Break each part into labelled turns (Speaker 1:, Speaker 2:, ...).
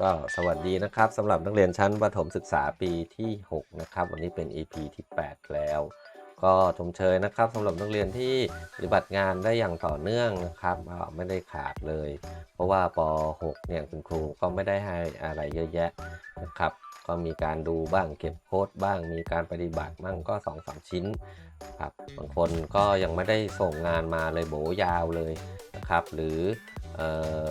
Speaker 1: ก็สวัสดีนะครับสำหรับนักเรียนชั้นประถมศึกษาปีที่ 6 นะครับ วันนี้เป็น EP ที่ 8 แล้ว ก็ชมเชยนะครับสำหรับนักเรียนที่ปฏิบัติงานได้อย่างต่อเนื่องนะครับไม่ได้ขาดเลย เพราะว่าป .6 เนี่ยคุณครูก็ไม่ได้ให้อะไรเยอะแยะนะครับก็มีการดูบ้างเก็บโค้ดบ้าง มีการปฏิบัติบ้างก็2อสชิ้นครับบางคนก็ยังไม่ได้ส่งงานมาเลยโบยาวเลยนะครับ หรือ เ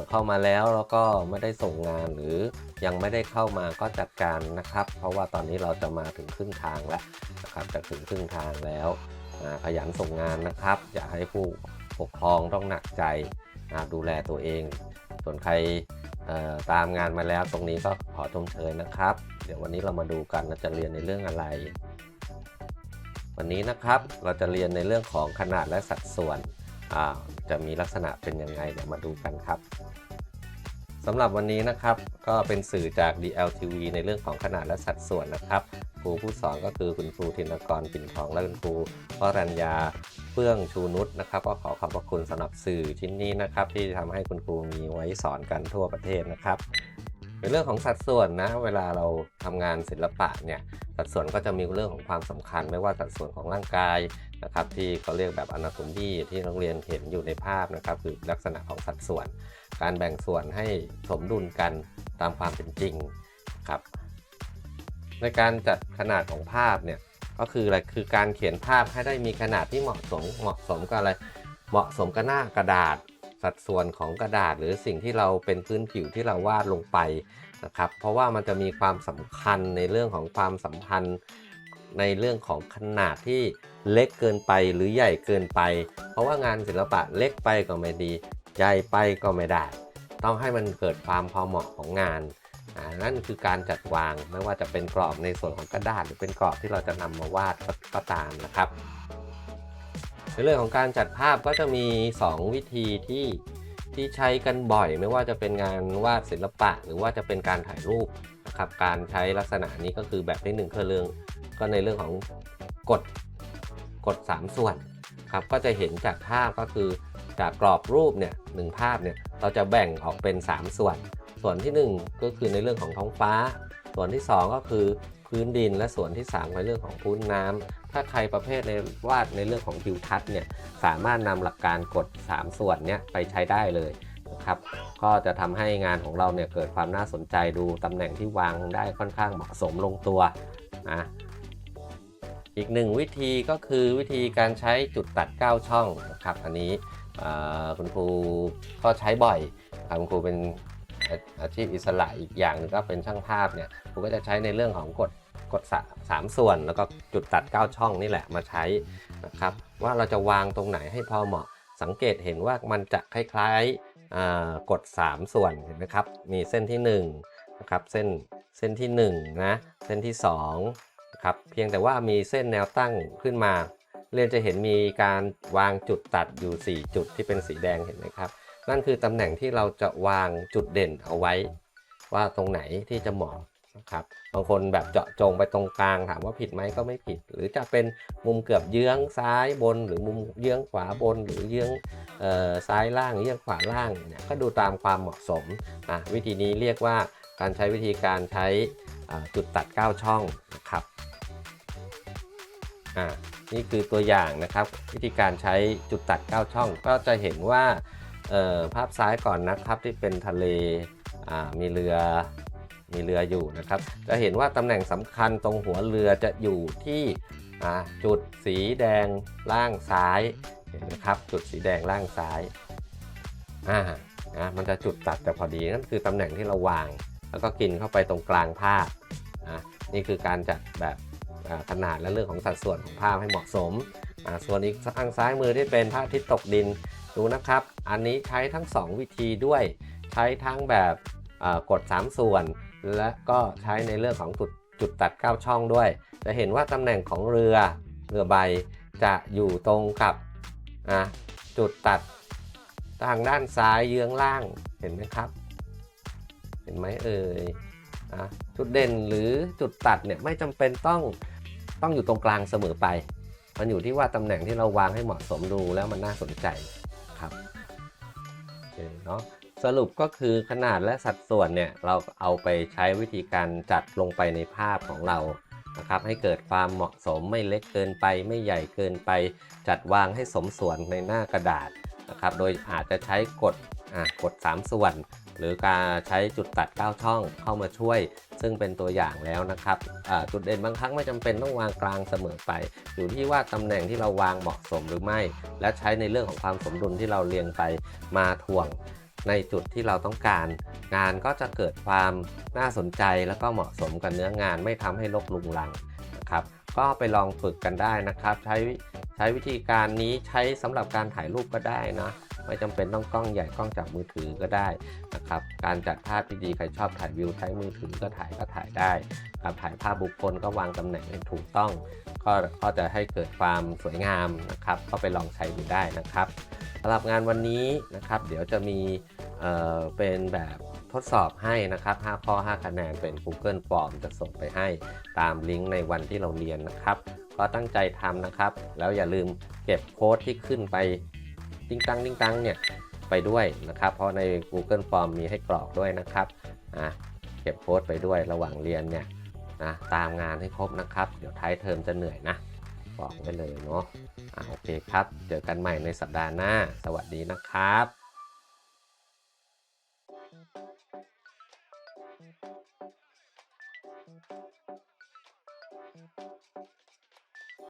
Speaker 1: เข้ามาแล้วแล้วก็ไม่ได้ส่งงานหรือยังไม่ได้เข้ามาก็จัดการนะครับ เพราะว่าตอนนี้เราจะมาถึงครึ่งทางแล้วนะครับจะถึงครึ่งทางแล้วขยันส่งงานนะครับ อย่าให้ผู้ปกครองต้องหนักใจดูแลตัวเอง ส่วนใครตามงานมาแล้วตรงนี้ก็ขอชมเชยนะครับ เดี๋ยววันนี้เรามาดูกันเราจะเรียนในเรื่องอะไร วันนี้นะครับเราจะเรียนในเรื่องของขนาดและสัดส่วน จะมีลักษณะเป็นยังไงเดี๋ยวมาดูกันครับสำหรับวันนี้นะครับก็เป็นสื่อจาก DLTV ในเรื่องของขนาดและสัดส่วนนะครับครูผู้สอนก็คือคุณครูธินกรปิ่นทองและคุณครูวรัญญาเฟื่องชูนุชนะครับก็ขอขอบพระคุณสำหรับสื่อชิ้นนี้นะครับที่ทำให้คุณครูมีไว้สอนกันทั่วประเทศนะครับ ในเรื่องของสัดส่วนนะ เวลาเราทำงานศิลปะเนี่ยสัดส่วนก็จะมีเรื่องของความสำคัญ ไม่ว่าสัดส่วนของร่างกายนะครับ ที่เขาเรียกแบบ anatomy ที่นักเรียนเห็นอยู่ในภาพนะครับ คือลักษณะของสัดส่วน การแบ่งส่วนให้สมดุลกันตามความเป็นจริงครับในการจัดขนาดของภาพเนี่ยก็คืออะไรคือการเขียนภาพให้ได้มีขนาดที่เหมาะสมเหมาะสมกับอะไรเหมาะสมกับหน้ากระดาษ สัดส่วนของกระดาษหรือสิ่งที่เราเป็นพื้นผิวที่เราวาดลงไปนะครับ เพราะว่ามันจะมีความสำคัญในเรื่องของความสัมพันธ์ในเรื่องของขนาดที่เล็กเกินไปหรือใหญ่เกินไป เพราะว่างานศิลปะเล็กไปก็ไม่ดี ใหญ่ไปก็ไม่ได้ ต้องให้มันเกิดความพอเหมาะของงานอ่านั่นคือการจัดวางไม่ว่าจะเป็นกรอบในส่วนของกระดาษหรือเป็นกรอบที่เราจะนำมาวาดก็ตามนะครับ ในเรื่องของการจัดภาพก็จะมี 2 วิธีที่ที่ใช้กันบ่อยไม่ว่าจะเป็นงานวาดศิลปะ หรือว่าจะเป็นการถ่ายรูปนะครับการใช้ลักษณะนี้ก็คือแบบที่หนึ่งคือเรื่องก็ในเรื่องของกฎกฎ3ส่วนครับก็จะเห็นจากภาพก็คือจากกรอบรูปเนี่ยหนึ่งภาพเนี่ยเราจะแบ่งออกเป็น 3 ส่วน ส่วนที่ 1 ก็คือในเรื่องของท้องฟ้า ส่วนที่ 2 ก็คือ พื้นดิน และส่วนที่3ในเรื่องของพื้นน้ำถ้าใครประเภทในวาดในเรื่องของทิวทัศน์เนี่ยสามารถนำหลักการกฎ3ส่วนเนี้ยไปใช้ได้เลยนะครับก็จะทำให้งานของเราเนี่ยเกิดความน่าสนใจดูตำแหน่งที่วางได้ค่อนข้างเหมาะสมลงตัวนะอีกหนึ่งวิธีก็คือวิธีการใช้จุดตัด 9 ช่องนะครับอันนี้คุณครูก็ใช้บ่อยครับคุณครูเป็น อาชีพอิสระอีกอย่างหนึงก็เป็นช่างภาพเนี่ยครูก็จะใช้ในเรื่องของกฎกดสามส่วนแล้วก็จุดตัด 9 ช่องนี่แหละมาใช้นะครับว่าเราจะวางตรงไหนให้พอเหมาะ สังเกตเห็นว่ามันจะคล้ายๆอ่ากด 3 ส่วนเห็นไหมครับ มีเส้นที่1นะครับเส้นเส้นที่1นะเส้นที่2นะครับเพียงแต่ว่ามีเส้นแนวตั้งขึ้นมา เรียนจะเห็นมีการวางจุดตัดอยู่ 4 จุดที่เป็นสีแดงเห็นไหมครับ นั่นคือตำแหน่งที่เราจะวางจุดเด่นเอาไว้ ว่าตรงไหนที่จะเหมาะนะครับบางคนแบบเจาะจงไปตรงกลางถามว่าผิดไหมก็ไม่ผิด หรือจะเป็นมุมเกือบเยื้องซ้ายบน หรือมุมเยื้องขวาบน หรือเยื้องออซ้ายล่างเยื้องขวาล่างเนี่ยก็ดูตามความเหมาะสมอะวิธีนี้เรียกว่าการใช้วิธีการใช้จุดตัด 9 ช่องนะครับอ่านี่คือตัวอย่างนะครับ วิธีการใช้จุดตัด 9 ช่องก็จะเห็นว่า ภาพซ้ายก่อนนะครับที่เป็นทะเลมีเรือมีเรืออยู่นะครับ จะเห็นว่าตำแหน่งสำคัญตรงหัวเรือจะอยู่ที่จุดสีแดงล่างซ้ายเห็นไหมครับ จุดสีแดงล่างซ้ายอ่านะมันจะจุดตัดแต่พอดีนั่นคือตำแหน่งที่เราวาง แล้วก็กินเข้าไปตรงกลางภาพอะนี่คือการจัดแบบขนาดและเรื่องของสัดส่วนของภาพให้เหมาะสม ส่วนอีกทางซ้ายมือที่เป็นพระอาทิตย์ตกดิน ดูนะครับ อันนี้ใช้ทั้ง 2 วิธีด้วย ใช้ทั้งแบบอ่ากด 3 ส่วน และก็ใช้ในเรื่องของจุดจุดตัด 9 ช่องด้วย จะเห็นว่าตำแหน่งของเรือเรือใบจะอยู่ตรงกับอะจุดตัดทางด้านซ้ายเยื้องล่างเห็นไหมครับ เห็นไหมเอ่ยนะจุดเด่นหรือจุดตัดเนี่ยไม่จำเป็นต้องต้องอยู่ตรงกลางเสมอไป มันอยู่ที่ว่าตำแหน่งที่เราวางให้เหมาะสมดูแล้วมันน่าสนใจ ครับเนาะสรุปก็คือขนาดและสัดส่วนเนี่ยเราเอาไปใช้วิธีการจัดลงไปในภาพของเรานะครับให้เกิดความเหมาะสมไม่เล็กเกินไปไม่ใหญ่เกินไป จัดวางให้สมส่วนในหน้ากระดาษนะครับโดยอาจจะใช้กดกด 3 ส่วน หรือการใช้จุดตัด 9 ช่องเข้ามาช่วย ซึ่งเป็นตัวอย่างแล้วนะครับจุดเด่นบางครั้งไม่จำเป็นต้องวางกลางเสมอไป อยู่ที่ว่าตำแหน่งที่เราวางเหมาะสมหรือไม่ และใช้ในเรื่องของความสมดุลที่เราเรียงไปมาถ่วงในจุดที่เราต้องการ งานก็จะเกิดความน่าสนใจแล้วก็เหมาะสมกับเนื้องานไม่ทำให้ลกลุงลังนะครับก็ไปลองฝึกกันได้นะครับ ใช้ใช้วิธีการนี้ใช้สำหรับการถ่ายรูปก็ได้นะ ไม่จำเป็นต้องกล้องใหญ่กล้องจากมือถือก็ได้นะครับการจัดภาพที่ดีใครชอบถ่ายวิวใช้มือถือก็ถ่ายก็ถ่ายได้การถ่ายภาพบุคคลก็วางตำแหน่งให้ถูกต้อง ก็ก็จะให้เกิดความสวยงามนะครับ ก็ไปลองใช้ดูได้นะครับสำหรับงานวันนี้นะครับ เดี๋ยวจะมีเเป็นแบบทดสอบให้นะครับ 5 ข้อ 5 คะแนนเป็น Google Form จะส่งไปให้ตามลิงก์ในวันที่เราเรียนนะครับ ก็ตั้งใจทำนะครับ แล้วอย่าลืมเก็บโค้ดที่ขึ้นไป ติ้งตังติ้งตังเนี่ยไปด้วยนะครับ เพราะใน Google Form มีให้กรอกด้วยนะครับอะเก็บโค้ดไปด้วยระหว่างเรียนเนี่ยนะตามงานให้ครบนะครับ เดี๋ยวท้ายเทอมจะเหนื่อยนะบอกไว้เลยเนาะอะโอเคครับ เจอกันใหม่ในสัปดาห์หน้า สวัสดีนะครับ